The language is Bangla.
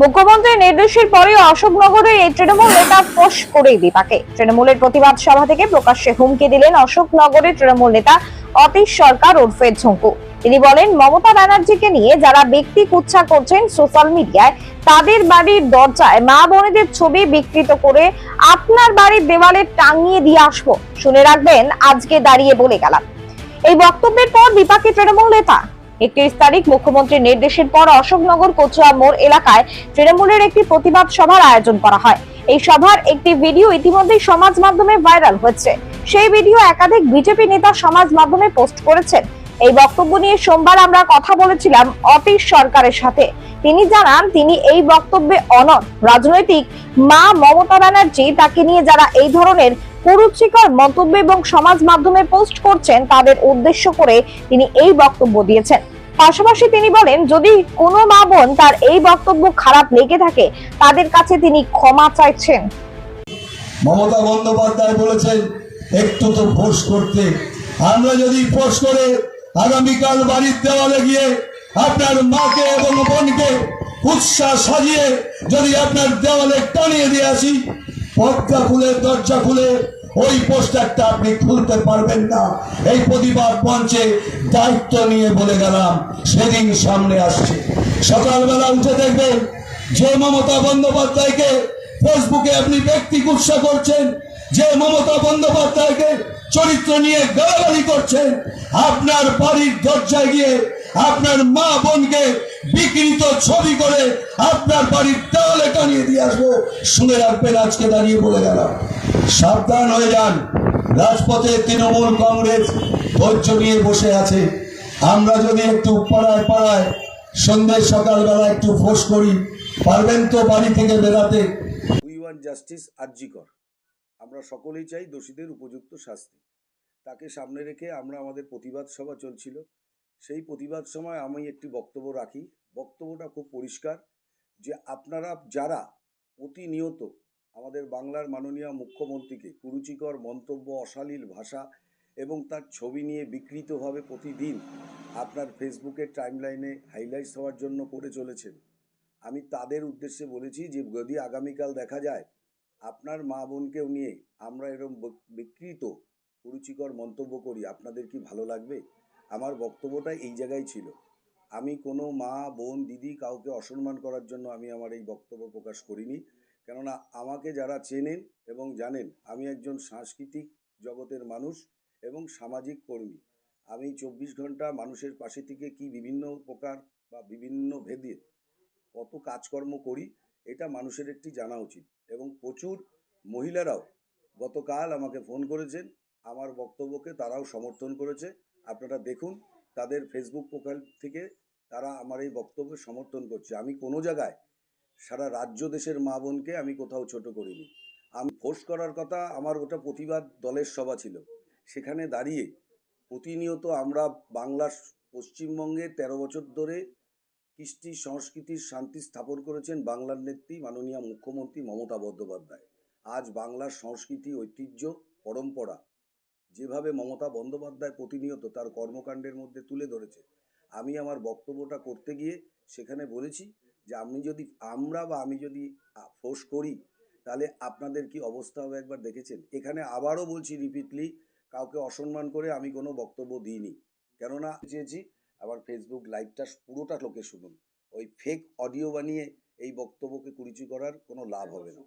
মুখ্যমন্ত্রীর নির্দেশের পরে অশোকনগরের এই তৃণমূল নেতা ফোঁস করে বিপাকে। তৃণমূলের প্রতিবাদ সভা থেকে প্রকাশ্যে হুমকি দিলেন অশোকনগরের তৃণমূল নেতা অতীশ সরকার ওরফে ঝুঁকু। তিনি বলেন, মমতা ব্যানার্জিকে নিয়ে যারা ব্যক্তি কুচ্ছা করছেন সোশ্যাল মিডিয়ায়, তাদের বাড়ির দরজায় মা বোনেদের ছবি বিকৃত করে আপনার বাড়ির দেওয়ালে টাঙিয়ে দিয়ে আসব। শুনে রাখবেন, আজকে দাঁড়িয়ে বলে গেলাম। এই বক্তব্যের পর বিপাকে তৃণমূল নেতা একত্রিশ তারিখ মুখ্যমন্ত্রীর নির্দেশের পর অশোকনগর, কচুয়া মোড় এলাকায় তৃণমূলের একটি প্রতিবাদ সভার আয়োজন করা হয়। এই সভার একটি ভিডিও ইতিমধ্যেই সমাজ মাধ্যমে ভাইরাল হচ্ছে সেই ভিডিও একাধিক বিজেপি নেতা সমাজ মাধ্যমে পোস্ট করেছেন। এই বক্তব্য নিয়ে সোমবার আমরা কথা বলেছিলাম অতীশ সরকারের সাথে। তিনি জানান, তিনি এই বক্তব্যে অনর রাজনৈতিক মা মমতা ব্যানার্জি তাকে নিয়ে যারা এই ধরনের কুরুচিকর মন্তব্য এবং সমাজ মাধ্যমে পোস্ট করছেন তাদের উদ্দেশ্য করে তিনি এই বক্তব্য দিয়েছেন। পাশাপাশি তিনি বলেন, যদি কোনো মা বোন তার এই বক্তব্য খারাপ লেগে থাকে, তাদের কাছে তিনি ক্ষমা চাইছেন। মমতা বন্দ্যোপাধ্যায় বলেছেন, একটু তো ফোর্স করতে। আমরা যদি ফোর্স করে, আগামীকাল বাড়ির দেওয়ালে গিয়ে আপনার মাকে এবং বোনকে উৎসাহ সাজিয়ে যদি আপনার দেওয়ালে টানিয়ে দিয়ে আসি পর্দা খুলে দরজা খুলে ওই পোস্টারটা আপনি খুলতে পারবেন না। এই প্রতিবাদ মঞ্চে দায়িত্ব নিয়ে বলে গেলাম, সেদিন সামনে আসছে। সকালবেলা উঠে দেখবেন যে মমতা বন্দ্যোপাধ্যায়কে ফেসবুকে আপনি ব্যক্তি গুৎসা করছেন, যে মমতা বন্দ্যোপাধ্যায়কে চরিত্র নিয়ে গালাগালি করছেন, আপনার বাড়ির দরজায় গিয়ে আপনার মা বোনকে বিকৃত ছবি করে আপনার বাড়ির দেওয়ালে টানিয়ে দিয়ে আসব। শুনে রাখবেন, আজকে দাঁড়িয়ে বলে গেলাম। সাবধান হয়ে যান। রাজপথে তৃণমূল কংগ্রেস ধৈর্য নিয়ে বসে আছে। আমরা যদি একটু পাড়ায় পাড়ায় সন্ধ্যে সকালবেলা একটু ফোর্স করি, পারবেন তো বাড়ি থেকে বেরাতে? উই ওয়ান জাস্টিস আর্জিকর আমরা সকলেই চাই দোষীদের উপযুক্ত শাস্তি। তাকে সামনে রেখে আমরা আমাদের প্রতিবাদ সভা চলছিল। সেই প্রতিবাদ সময় আমি একটি বক্তব্য রাখি। বক্তব্যটা খুব পরিষ্কার যে আপনারা যারা প্রতিনিয়ত আমাদের বাংলার মাননীয় মুখ্যমন্ত্রীকে কুরুচিকর মন্তব্য, অশালীল ভাষা এবং তার ছবি নিয়ে বিকৃতভাবে প্রতিদিন আপনার ফেসবুকের টাইমলাইনে হাইলাইটস হওয়ার জন্য করে চলেছেন, আমি তাদের উদ্দেশ্যে বলেছি যে যদি আগামীকাল দেখা যায় আপনার মা বোনকেও নিয়ে আমরা এরকম বক- বিকৃত, কুরুচিকর মন্তব্য করি, আপনাদের কি ভালো লাগবে? আমার বক্তব্যটা এই জায়গায় ছিল। আমি কোনো মা, বোন, দিদি কাউকে অসম্মান করার জন্য আমি আমার এই বক্তব্য প্রকাশ করিনি। কেননা আমাকে যারা চেনেন এবং জানেন, আমি একজন সাংস্কৃতিক জগতের মানুষ এবং সামাজিক কর্মী। আমি চব্বিশ ঘণ্টা মানুষের পাশে থেকে কি বিভিন্ন প্রকার বা বিভিন্ন ভেদে কত কাজকর্ম করি, এটা মানুষের একটি জানা উচিত। এবং প্রচুর মহিলারাও গতকাল আমাকে ফোন করেছেন, আমার বক্তব্যকে তারাও সমর্থন করেছে। আপনারা দেখুন তাদের ফেসবুক প্রোফাইল থেকে তারা আমার এই বক্তব্য সমর্থন করছে। আমি কোনো জায়গায় সারা রাজ্য দেশের মা বোনকে আমি কোথাও ছোট করিনি। আমি ফোর্স করার কথা আমার ওটা প্রতিবাদ দলের সভা ছিল। সেখানে দাঁড়িয়ে প্রতিনিয়ত আমরা বাংলার পশ্চিমবঙ্গে তেরো বছর ধরে কৃষ্টি সংস্কৃতির শান্তি স্থাপন করেছেন বাংলার নেত্রী মাননীয় মুখ্যমন্ত্রী মমতা বন্দ্যোপাধ্যায়। আজ বাংলার সংস্কৃতি, ঐতিহ্য, পরম্পরা যেভাবে মমতা বন্দ্যোপাধ্যায় প্রতিনিয়ত তার কর্মকাণ্ডের মধ্যে তুলে ধরেছে, আমি আমার বক্তব্যটা করতে গিয়ে সেখানে বলেছি যে আমি যদি, আমরা বা আমি যদি ফোর্স করি, তাহলে আপনাদের কি অবস্থা হবে একবার দেখেছেন? এখানে আবারও বলছি রিপিটলি কাউকে অসম্মান করে আমি কোনো বক্তব্য দিইনি। কেননা চেয়েছি, আবার ফেসবুক লাইভটা পুরোটা লোকে শুনুন। ওই ফেক অডিও বানিয়ে এই বক্তব্যকে কুরুচি করার কোনো লাভ হবে না।